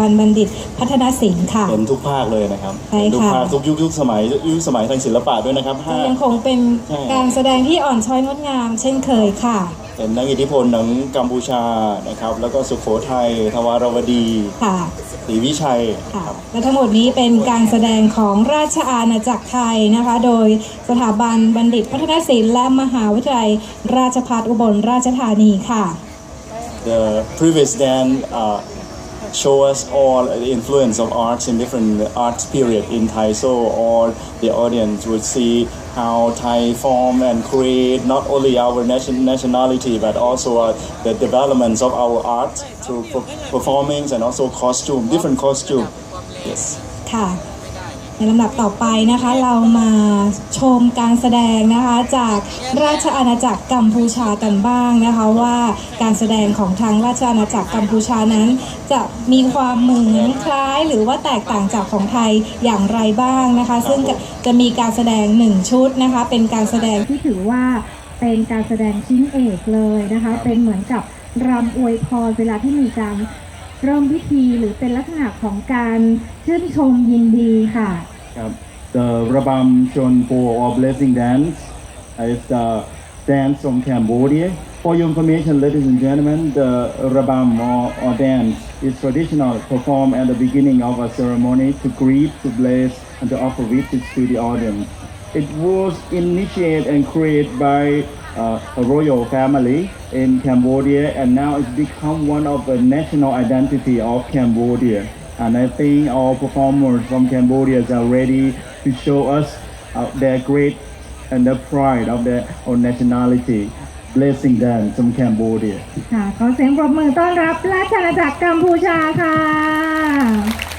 บันบัณฑิตพัฒนศิลป์ค่ะ เห็นทุกภาคเลยนะครับใช่เห็นทุกค่ะภาคทุกยุคทุกสมัยยุคสมัยทางศิลปะด้วยนะครับจะห้า ยังคงเป็นใช่ การแสดงที่อ่อนช้อยงดงาม เช่นเคยค่ะ เห็นนักอิทธิพลหนังกัมพูชานะครับ แล้วก็สุโขทัยทวารวดีค่ะศรีวิชัยค่ะครับ และทั้งหมดนี้เป็นการแสดงของราชอาณาจักรไทยนะคะ โดยสถาบันบัณฑิตพัฒนศิลป์และมหาวิทยาลัย ราชภัฏอุบลราชธานีค่ะ The previous dance uh, show us all the influence of arts in different arts period in Thai. So all the audience would see how Thai form and create not only our nation, nationality but also uh, the developments of our art through performance and also costume, different costume. Yes. ค่ะ ลำดับต่อไปนะคะ เรามาชมการแสดงนะคะจากราชอาณาจักรกัมพูชากันบ้างนะคะว่าการแสดงของทางราชอาณาจักรกัมพูชานั้น จะมีความเหมือนคล้ายหรือว่าแตกต่างจากของไทยอย่างไรบ้างนะคะ ซึ่งจะจะมีการแสดงหนึ่งชุดนะคะ เป็นการแสดงที่ถือว่าเป็นการแสดงชิ้นเอกเลยนะคะ เป็นเหมือนกับรำอวยพรเวลาที่มีการเริ่มพิธีหรือเป็นลักษณะของการชื่นชมยินดีค่ะ Yep. The Rabam Chonpo or Blessing Dance is the dance from Cambodia. For your information, ladies and gentlemen, the Rabam or, or dance is traditional performed at the beginning of a ceremony to greet, to bless, and to offer wishes to the audience. It was initiated and created by uh, a royal family in Cambodia, and now it's become one of the national identity of Cambodia. And I think our performers from Cambodia are ready to show us uh, their great and the pride of their own nationality, blessing them from Cambodia. ค่ะ ขอเสียงปรบมือต้อนรับราชอาณาจักรกัมพูชาค่ะ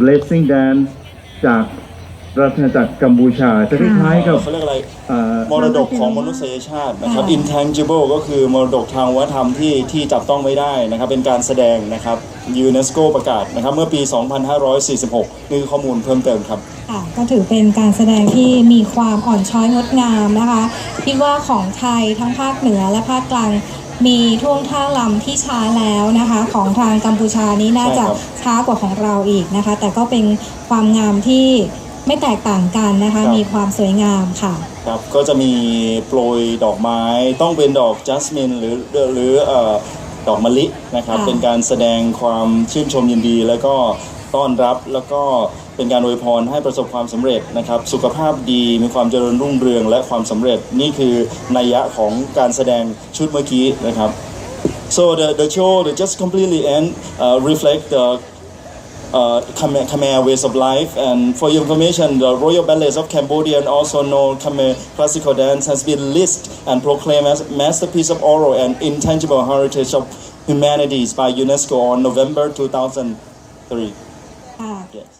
blessing dance จากราชอาณาจักรกัมพูชา จะคล้ายๆกับเขาเรียกอะไรเอ่อมรดกของมนุษยชาตินะครับค่ะ intangible ก็คือมรดกทางวัฒนธรรมที่ที่จับต้องไม่ได้นะครับ เป็นการแสดงนะครับยูเนสโกประกาศนะครับ เมื่อปี 2546 นี่คือข้อมูลเพิ่มเติมครับ ค่ะก็ถือเป็นการแสดงที่มีความอ่อนช้อยงดงามนะคะคิดว่าของไทยทั้งภาคเหนือและภาคกลาง มีท่วงท่าลำที่ช้าแล้วนะคะ ของทางกัมพูชานี้น่าจะใช่ครับช้ากว่าของเราอีกนะคะ แต่ก็เป็นความงามที่ไม่แตกต่างกันนะคะ มีความสวยงามค่ะครับก็จะมีโปรยดอกไม้ต้องเป็นดอกจัสมินหรือหรือเอ่อดอกมะลินะครับค่ะเป็นการแสดงความชื่นชมยินดีแล้วก็ต้อนรับแล้วก็ เป็นการอวยพรให้ประสบความสำเร็จนะครับ สุขภาพดีมีความเจริญรุ่งเรืองและความสำเร็จนี่คือนัยยะของการแสดงชุดเมื่อกี้นะครับ so the the show the just completely end uh, reflect the uh, Khmer, Khmer ways of life. And for your information, the Royal Ballets of Cambodia, and also known Khmer classical dance, has been listed and proclaimed as masterpiece of oral and intangible heritage of humanities by UNESCO on November 2003. ค่ะ Yes.